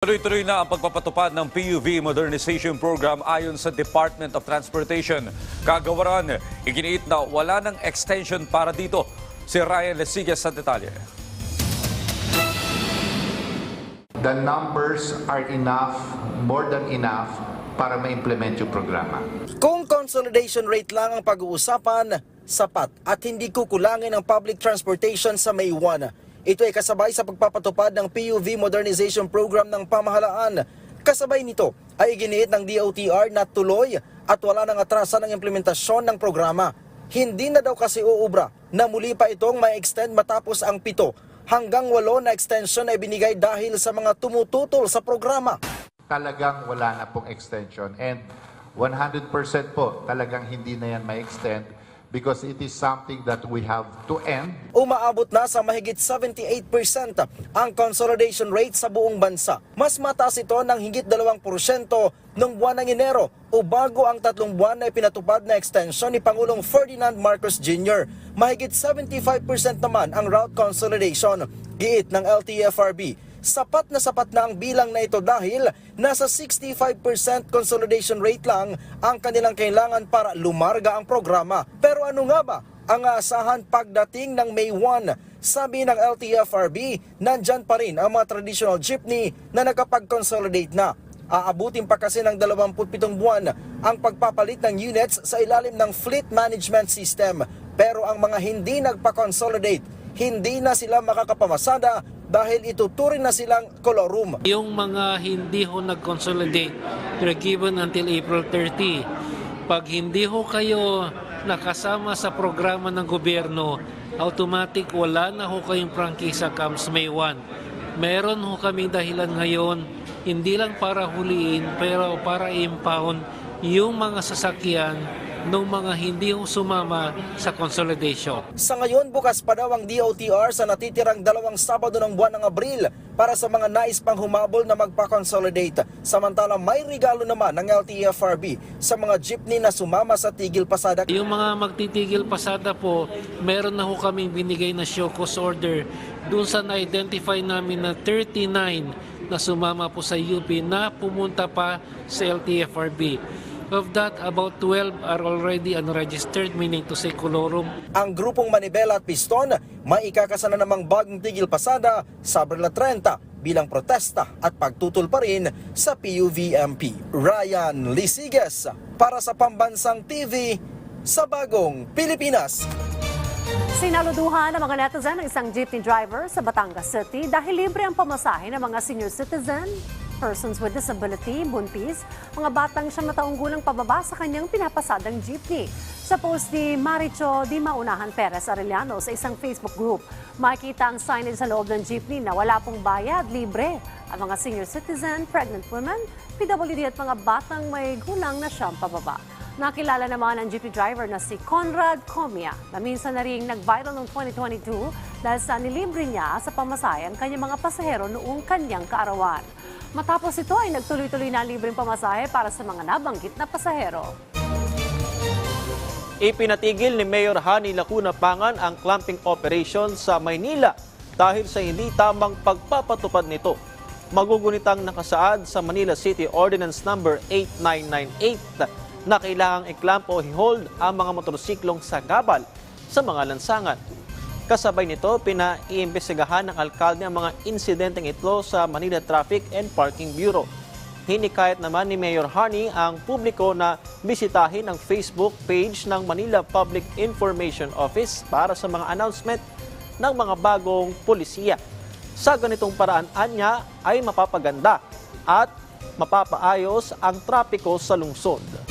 Tuloy-tuloy na ang pagpapatupad ng PUV Modernization Program ayon sa Department of Transportation. Kagawaran, iginiit na wala ng extension para dito. Si Ryan Lesigas sa detalye. The numbers are enough, more than enough, para ma-implement yung programa. Kung consolidation rate lang ang pag-uusapan, sapat at hindi kukulangin ang public transportation sa May 1. Ito ay kasabay sa pagpapatupad ng PUV Modernization Program ng pamahalaan. Kasabay nito ay iginiit ng DOTR na tuloy at wala nang atrasan ng implementasyon ng programa. Hindi na daw kasi uubra na muli pa itong may extend matapos ang pito hanggang walo na extension ay binigay dahil sa mga tumututol sa programa. Talagang wala na pong extension and 100% po talagang hindi na yan ma-extend because it is something that we have to end Umaabot na sa mahigit 78% ang consolidation rate sa buong bansa. Mas mataas ito ng higit 2% noong buwan ng Enero o bago ang tatlong buwan na ipinatupad na extension ni Pangulong Ferdinand Marcos Jr. Mahigit 75% naman ang route consolidation. Giit ng LTFRB, sapat na sapat na ang bilang na ito dahil nasa 65% consolidation rate lang ang kanilang kailangan para lumarga ang programa. Pero ano nga ba ang aasahan pagdating ng May 1? Sabi ng LTFRB, nandyan pa rin ang mga traditional jeepney na nakapag-consolidate na. Aabutin pa kasi ng 27 buwan ang pagpapalit ng units sa ilalim ng Fleet Management System. Pero ang mga hindi nagpa-consolidate, hindi na sila makakapamasada dahil ituturing na silang colorum. Yung mga hindi ho nag-consolidate, you're given until April 30. Pag hindi ho kayo nakasama sa programa ng gobyerno, automatic wala na ho kayong prangkisa comes May 1. Meron ho kami dahilan ngayon, hindi lang para huliin, pero para impound yung mga sasakyan ng mga hindi sumama sa consolidation. Sa ngayon, bukas pa daw ang DOTR sa natitirang dalawang Sabado ng buwan ng Abril para sa mga nais pang humabol na magpa-consolidate. Samantala, may regalo naman ng LTFRB sa mga jeepney na sumama sa Tigil Pasada. Yung mga magtitigil pasada po, meron na ho kaming binigay na show cause order dun sa na-identify namin na 39 na sumama po sa UP na pumunta pa sa LTFRB. Of that, about 12 are already unregistered, meaning to say colorum. Ang grupong Manibela at Piston may ikakasana namang bagong Tigil Pasada sa Abril 30 bilang protesta at pagtutol pa rin sa PUVMP. Ryan Lisiges para sa Pambansang TV sa Bagong Pilipinas. Sinaluduhan ng mga netizen ng isang jeepney driver sa Batangas City dahil libre ang pamasahe ng mga senior citizen, persons with disability, buntis, mga batang siyam na taong gulang pababa sa kanyang pinapasadang jeepney. Sa post ni Maricho Di Maunahan Perez Arellano sa isang Facebook group, makikita ang signage sa loob ng jeepney na wala pong bayad, libre. Ang mga senior citizen, pregnant women, PWD at mga batang may gulang na siyam pababa. Nakilala naman ang jeepney driver na si Conrad Comia na minsan na rin nag-viral noong 2022 dahil sa nilibre niya sa pamasahe ang kanyang mga pasahero noong kanyang kaarawan. Matapos ito ay nagtuloy-tuloy na libreng pamasahe para sa mga nabanggit na pasahero. Ipinatigil ni Mayor Hani Lacuna Pangan ang clamping operation sa Maynila dahil sa hindi tamang pagpapatupad nito. Magugunitang nakasaad sa Manila City Ordinance Number 8998 na kailangang i-clamp o i-hold ang mga motorsiklong sa gabal sa mga lansangan. Kasabay nito, pinaiimbestigahan ng alkalde ang mga insidenteng ito sa Manila Traffic and Parking Bureau. Hinikayat naman ni Mayor Harney ang publiko na bisitahin ang Facebook page ng Manila Public Information Office para sa mga announcement ng mga bagong polisiya. Sa ganitong paraan, anya ay mapapaganda at mapapaayos ang trapiko sa lungsod.